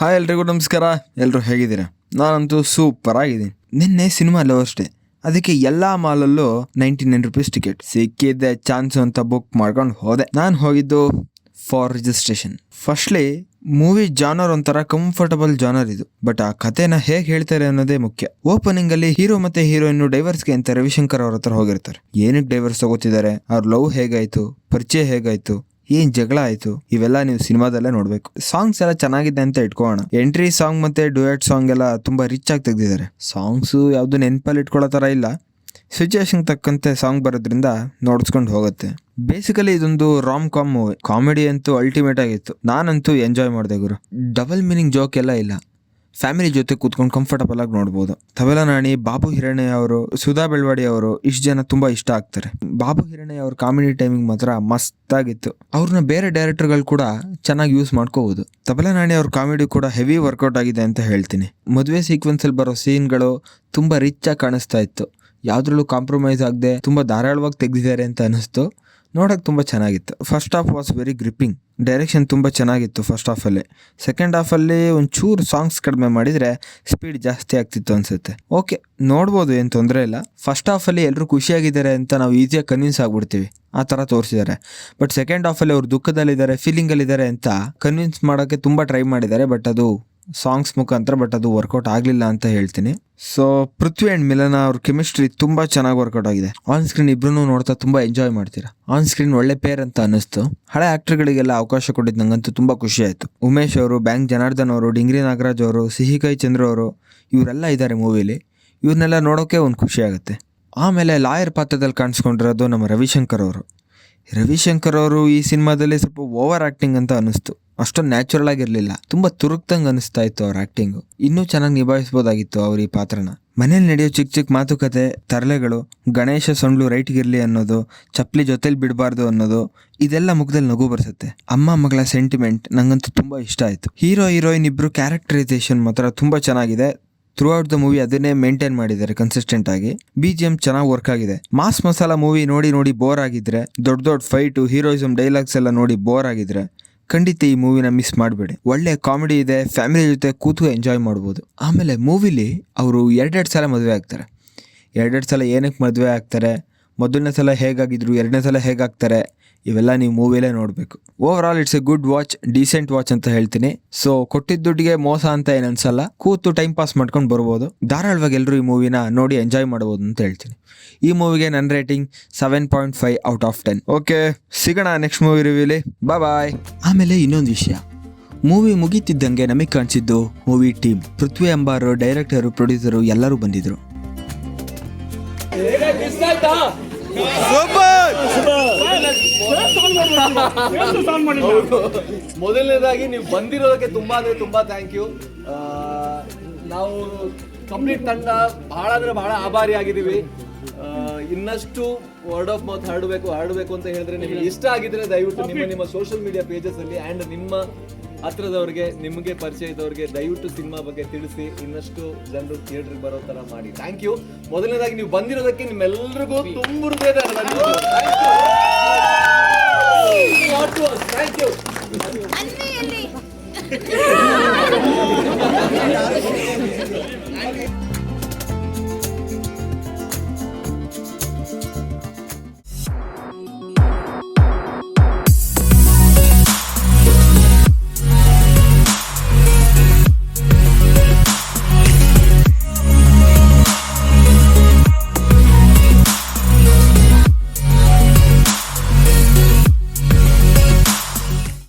Hi ಎಲ್ರಿಗೂ ನಮಸ್ಕಾರ. ಎಲ್ಲರೂ ಹೇಗಿದ್ದೀರಾ? ನಾನಂತೂ ಸೂಪರ್ ಆಗಿದ್ದೀನಿ. ನಿನ್ನೆ ಸಿನಿಮಾ ಲವ್ ಅಷ್ಟೇ. ಅದಕ್ಕೆ ಎಲ್ಲಾ ಮಾಲಲ್ಲೂ ನೈಂಟಿ ನೈನ್ ರುಪೀಸ್ ಟಿಕೆಟ್ ಸಿಕ್ಕಿದ್ದೆ ಚಾನ್ಸ್ ಅಂತ ಬುಕ್ ಮಾಡ್ಕೊಂಡು ಹೋದೆ. ನಾನು ಹೋಗಿದ್ದು for registration firstly movie genre ಒಂಥರ ಕಂಫರ್ಟಬಲ್ ಜಾನರ್ ಇದು. ಬಟ್ ಆ ಕಥೆನ ಹೇಗೆ ಹೇಳ್ತಾರೆ ಅನ್ನೋದೇ ಮುಖ್ಯ. ಓಪನಿಂಗ್ ಅಲ್ಲಿ ಹೀರೋ ಮತ್ತೆ ಹೀರೋಯಿನ್ ಡೈವರ್ಸ್ಗೆ ಅಂತ ರವಿಶಂಕರ್ ಅವ್ರ ಹತ್ರ ಹೋಗಿರ್ತಾರೆ. ಏನಕ್ಕೆ ಡೈವರ್ಸ್ ತಗೋತಿದ್ದಾರೆ? ಅವ್ರ ಲವ್ ಹೇಗಾಯ್ತು? ಪರಿಚಯ ಹೇಗಾಯ್ತು? ಏನ್ ಜಗಳ ಆಯ್ತು? ಇವೆಲ್ಲ ನೀವು ಸಿನಿಮಾದಲ್ಲೇ ನೋಡ್ಬೇಕು. ಸಾಂಗ್ಸ್ ಎಲ್ಲ ಚೆನ್ನಾಗಿದೆ ಅಂತ ಇಟ್ಕೋಣ ಎಂಟ್ರಿ ಸಾಂಗ್ ಮತ್ತೆ ಡುಯೆಟ್ ಸಾಂಗ್ ಎಲ್ಲ ತುಂಬಾ ರಿಚ್ ಆಗಿ ತೆಗ್ದಿದ್ದಾರೆ. ಸಾಂಗ್ಸ್ ಯಾವ್ದು ನೆನಪಲ್ಲಿ ಇಟ್ಕೊಳ್ಳೋ ತರ ಇಲ್ಲ. ಸಿಚುವೇಶನ್ ತಕ್ಕಂತೆ ಸಾಂಗ್ ಬರೋದ್ರಿಂದ ನೋಡ್ಸ್ಕೊಂಡು ಹೋಗುತ್ತೆ. ಬೇಸಿಕಲಿ ಇದೊಂದು ರಾಮ್ ಕಾಮ್ ಮೂವಿ ಕಾಮಿಡಿ ಅಂತೂ ಅಲ್ಟಿಮೇಟ್ ಆಗಿತ್ತು. ನಾನಂತೂ ಎಂಜಾಯ್ ಮಾಡಿದೆ ಗುರು. ಡಬಲ್ ಮೀನಿಂಗ್ ಜೋಕ್ ಎಲ್ಲ ಇಲ್ಲ. ಫ್ಯಾಮಿಲಿ ಜೊತೆ ಕೂತ್ಕೊಂಡು ಕಂಫರ್ಟಬಲ್ ಆಗಿ ನೋಡ್ಬೋದು. ತಬಲ ನಾಣಿ, ಬಾಬು ಹಿರಣ್ಯ ಅವರು, ಸುಧಾ ಬೆಳವಾಡಿ ಅವರು ಇಷ್ಟು ಜನ ತುಂಬ ಇಷ್ಟ ಆಗ್ತಾರೆ. ಬಾಬು ಹಿರಣ್ಯ ಅವ್ರ ಕಾಮಿಡಿ ಟೈಮಿಂಗ್ ಮಾತ್ರ ಮಸ್ತ್ ಆಗಿತ್ತು ಅವ್ರನ್ನ ಬೇರೆ ಡೈರೆಕ್ಟರ್ಗಳು ಕೂಡ ಚೆನ್ನಾಗಿ ಯೂಸ್ ಮಾಡ್ಕೋಬಹುದು ತಬಲ ನಾಣಿ ಅವ್ರ ಕಾಮಿಡಿ ಕೂಡ ಹೆವಿ ವರ್ಕೌಟ್ ಆಗಿದೆ ಅಂತ ಹೇಳ್ತೀನಿ. ಮದುವೆ ಸೀಕ್ವೆನ್ಸಲ್ಲಿ ಬರೋ ಸೀನ್ಗಳು ತುಂಬ ರಿಚ್ ಆಗಿ ಕಾಣಿಸ್ತಾ ಇತ್ತು. ಯಾವ್ದ್ರಲ್ಲೂ ಕಾಂಪ್ರಮೈಸ್ ಆಗದೆ ತುಂಬಾ ಧಾರಾಳವಾಗಿ ತೆಗೆದಿದ್ದಾರೆ ಅಂತ ಅನಿಸ್ತು ನೋಡೋಕ್ಕೆ ತುಂಬಾ ಚೆನ್ನಾಗಿತ್ತು. First half was very gripping direction ತುಂಬಾ ಚೆನ್ನಾಗಿತ್ತು ಫಸ್ಟ್ ಹಾಫಲ್ಲಿ ಸೆಕೆಂಡ್ ಹಾಫಲ್ಲಿ ಒಂಚೂರು ಸಾಂಗ್ಸ್ ಕಡಿಮೆ ಮಾಡಿದರೆ ಸ್ಪೀಡ್ ಜಾಸ್ತಿ ಆಗ್ತಿತ್ತು ಅನ್ಸುತ್ತೆ. ಓಕೆ ನೋಡ್ಬೋದು ಏನು ತೊಂದರೆ ಇಲ್ಲ. ಫಸ್ಟ್ ಹಾಫಲ್ಲಿ ಎಲ್ಲರೂ ಖುಷಿಯಾಗಿದ್ದಾರೆ ಅಂತ ನಾವು ಈಸಿಯಾಗಿ ಕನ್ವಿನ್ಸ್ ಆಗ್ಬಿಡ್ತೀವಿ. ಆ ಥರ ತೋರಿಸಿದ್ದಾರೆ. ಬಟ್ ಸೆಕೆಂಡ್ ಹಾಫಲ್ಲಿ ಅವ್ರು ದುಃಖದಲ್ಲಿದ್ದಾರೆ ಫೀಲಿಂಗಲ್ಲಿದ್ದಾರೆ ಅಂತ ಕನ್ವಿನ್ಸ್ ಮಾಡೋಕ್ಕೆ ತುಂಬ ಟ್ರೈ ಮಾಡಿದ್ದಾರೆ. ಬಟ್ ಅದು ಸಾಂಗ್ಸ್ ಮುಖಾಂತರ ಬಟ್ ಅದು ವರ್ಕೌಟ್ ಆಗಲಿಲ್ಲ ಅಂತ ಹೇಳ್ತೀನಿ. ಸೊ ಪೃಥ್ವಿ ಅಂಡ್ ಮಿಲನ ಅವ್ರ ಕೆಮಿಸ್ಟ್ರಿ ತುಂಬಾ ಚೆನ್ನಾಗಿ ವರ್ಕೌಟ್ ಆಗಿದೆ. ಆನ್ ಸ್ಕ್ರೀನ್ ಇಬ್ರು ನೋಡ್ತಾ ತುಂಬಾ ಎಂಜಾಯ್ ಮಾಡ್ತೀರಾ? ಆನ್ ಸ್ಕ್ರೀನ್ ಒಳ್ಳೆ ಪೇರ್ ಅಂತ ಅನಿಸ್ತು ಹಳೆ ಆಕ್ಟರ್ಗಳಿಗೆಲ್ಲ ಅವಕಾಶ ಕೊಟ್ಟಿದ್ದು ನಂಗಂತೂ ತುಂಬಾ ಖುಷಿ ಆಯ್ತು. ಉಮೇಶ್ ಅವರು, ಬ್ಯಾಂಕ್ ಜನಾರ್ದನ್ ಅವರು, ಡಿಂಗ್ರಿ ನಾಗರಾಜ್ ಅವರು ಸಿಹಿಕೈ ಚಂದ್ರ ಅವರು, ಇವರೆಲ್ಲ ಇದ್ದಾರೆ ಮೂವಿಲಿ ಇವ್ರನ್ನೆಲ್ಲ ನೋಡೋಕೆ ಒಂದು ಖುಷಿ ಆಗುತ್ತೆ. ಆಮೇಲೆ ಲಾಯರ್ ಪಾತ್ರದಲ್ಲಿ ಕಾಣಿಸ್ಕೊಂಡಿರೋದು ನಮ್ಮ ರವಿಶಂಕರ್ ಅವರು. ರವಿಶಂಕರ್ ಅವರು ಈ ಸಿನಿಮಾದಲ್ಲಿ ಸ್ವಲ್ಪ ಓವರ್ ಆ್ಯಕ್ಟಿಂಗ್ ಅಂತ ಅನಿಸ್ತು ಅಷ್ಟೊಂದು ನ್ಯಾಚುರಲ್ ಆಗಿರ್ಲಿಲ್ಲ. ತುಂಬಾ ತುರುಕ್ತಂಗ್ ಅನಿಸ್ತಾ ಇತ್ತು ಅವ್ರ ಆಕ್ಟಿಂಗ್ ಇನ್ನೂ ಚೆನ್ನಾಗಿ ನಿಭಾಯಿಸ್ಬೋದಾಗಿತ್ತು ಅವ್ರ ಈ ಪಾತ್ರನ. ಮನೇಲಿ ನಡೆಯೋ ಚಿಕ್ಕ ಚಿಕ್ಕ ಮಾತುಕತೆ, ತರಲೆಗಳು, ಗಣೇಶ ಸೊಂಡ್ಲು ರೈಟ್ಗಿರಲಿ ಅನ್ನೋದು, ಚಪ್ಪಲಿ ಜೊತೆಲಿ ಬಿಡಬಾರ್ದು ಅನ್ನೋದು, ಇದೆಲ್ಲ ಮುಖದಲ್ಲಿ ನಗು ಬರ್ಸುತ್ತೆ. ಅಮ್ಮ ಮಗಳ ಸೆಂಟಿಮೆಂಟ್ ನಂಗಂತೂ ತುಂಬಾ ಇಷ್ಟ ಆಯ್ತು. ಹೀರೋ, ಹೀರೋಯಿನ್ ಇಬ್ಬರು ಕ್ಯಾರೆಕ್ಟರೈಸೇಷನ್ ಮಾತ್ರ ತುಂಬಾ ಚೆನ್ನಾಗಿದೆ. ಥ್ರೂ ಔಟ್ ದ ಮೂವಿ ಅದನ್ನೇ ಮೇಂಟೈನ್ ಮಾಡಿದ್ದಾರೆ ಕನ್ಸಿಸ್ಟೆಂಟ್ ಆಗಿ. ಬಿ ಜಿ ಎಂ ಚೆನ್ನಾಗಿ ವರ್ಕ್ ಆಗಿದೆ. ಮಾಸ್ ಮಸಾಲ ಮೂವಿ ನೋಡಿ ನೋಡಿ ಬೋರ್ ಆಗಿದ್ರೆ, ದೊಡ್ಡ ದೊಡ್ಡ ಫೈಟು ಹೀರೋಯಿಸಮ್ ಡೈಲಾಗ್ಸ್ ಎಲ್ಲ ನೋಡಿ ಬೋರ್ ಆಗಿದ್ರೆ ಖಂಡಿತ ಈ ಮೂವಿನ ಮಿಸ್ ಮಾಡಬೇಡಿ. ಒಳ್ಳೆ ಕಾಮಿಡಿ ಇದೆ ಫ್ಯಾಮಿಲಿ ಜೊತೆ ಕೂತು ಎಂಜಾಯ್ ಮಾಡ್ಬೋದು. ಆಮೇಲೆ ಮೂವಿಲಿ ಅವರು ಎರಡೆರಡು ಸಲ ಮದುವೆ ಆಗ್ತಾರೆ. ಎರಡೆರಡು ಸಲ ಏನಕ್ಕೆ ಮದುವೆ ಆಗ್ತಾರೆ? ಮೊದಲನೇ ಸಲ ಹೇಗಾಗಿದ್ರು ಎರಡನೇ ಸಲ ಹೇಗಾಗ್ತಾರೆ ಇವೆಲ್ಲ ನೀವು ಮೂವಿಲೇ ನೋಡಬೇಕು. Overall it's a good watch decent watch ಅಂತ ಹೇಳ್ತೀನಿ. ಸೊ ಕೊಟ್ಟಿದ್ದ ದುಡ್ಡಿಗೆ ಮೋಸ ಅಂತ ಏನು ಅನ್ಸಲ್ಲ ಕೂತು ಟೈಮ್ ಪಾಸ್ ಮಾಡ್ಕೊಂಡು ಬರ್ಬೋದು. ಧಾರಾಳವಾಗಿ ಎಲ್ಲರೂ ಈ ಮೂವಿನ ನೋಡಿ ಎಂಜಾಯ್ ಮಾಡ್ಬೋದು ಅಂತ ಹೇಳ್ತೀನಿ. ಈ ಮೂವಿಗೆ ನನ್ನ rating seven point five out of ten okay ಸಿಗೋಣ ನೆಕ್ಸ್ಟ್ ಮೂವಿ ರಿವ್ಯೂಲಿ ಬಾಯ್ ಬಾಯ್ ಆಮೇಲೆ ಇನ್ನೊಂದು ವಿಷಯ. ಮೂವಿ ಮುಗೀತಿದ್ದಂಗೆ ನಮಗೆ ಕಾಣಿಸಿದ್ದು movie team Prithvi Ambaar director producer ಎಲ್ಲರೂ ಬಂದಿದ್ರು. ಮೊದಲನೇದಾಗಿ ನೀವು ಬಂದಿರೋದಕ್ಕೆ ತುಂಬಾ ಅಂದ್ರೆ ತುಂಬಾ ಥ್ಯಾಂಕ್ ಯು ನಾವು ಕಂಪ್ಲೀಟ್ ತಂಡ ಬಹಳ ಅಂದ್ರೆ ಬಹಳ ಆಭಾರಿ ಆಗಿದ್ದೀವಿ. ಇನ್ನಷ್ಟು ವರ್ಡ್ ಆಫ್ ಮೌತ್ ಹರಡಬೇಕು ಹರಡಬೇಕು ಅಂತ ಹೇಳಿದ್ರೆ ನಿಮಗೆ ಇಷ್ಟ ಆಗಿದ್ರೆ ದಯವಿಟ್ಟು ನಿಮ್ಮ ನಿಮ್ಮ ಸೋಷಿಯಲ್ ಮೀಡಿಯಾ ಪೇಜಸ್ ಅಲ್ಲಿ ಅಂಡ್ ನಿಮ್ಮ ಹತ್ರದವ್ರಿಗೆ, ನಿಮಗೆ ಪರಿಚಯ ಇದ್ದವ್ರಿಗೆ ದಯವಿಟ್ಟು ಸಿನಿಮಾ ಬಗ್ಗೆ ತಿಳಿಸಿ, ಇನ್ನಷ್ಟು ಜನರು ಥಿಯೇಟರ್ಗೆ ಬರೋ ತರ ಮಾಡಿ. ಥ್ಯಾಂಕ್ ಯು ಮೊದಲನೇದಾಗಿ ನೀವು ಬಂದಿರೋದಕ್ಕೆ ನಿಮ್ಮೆಲ್ಲರಿಗೂ ತುಂಬ ಥ್ಯಾಂಕ್ ಯು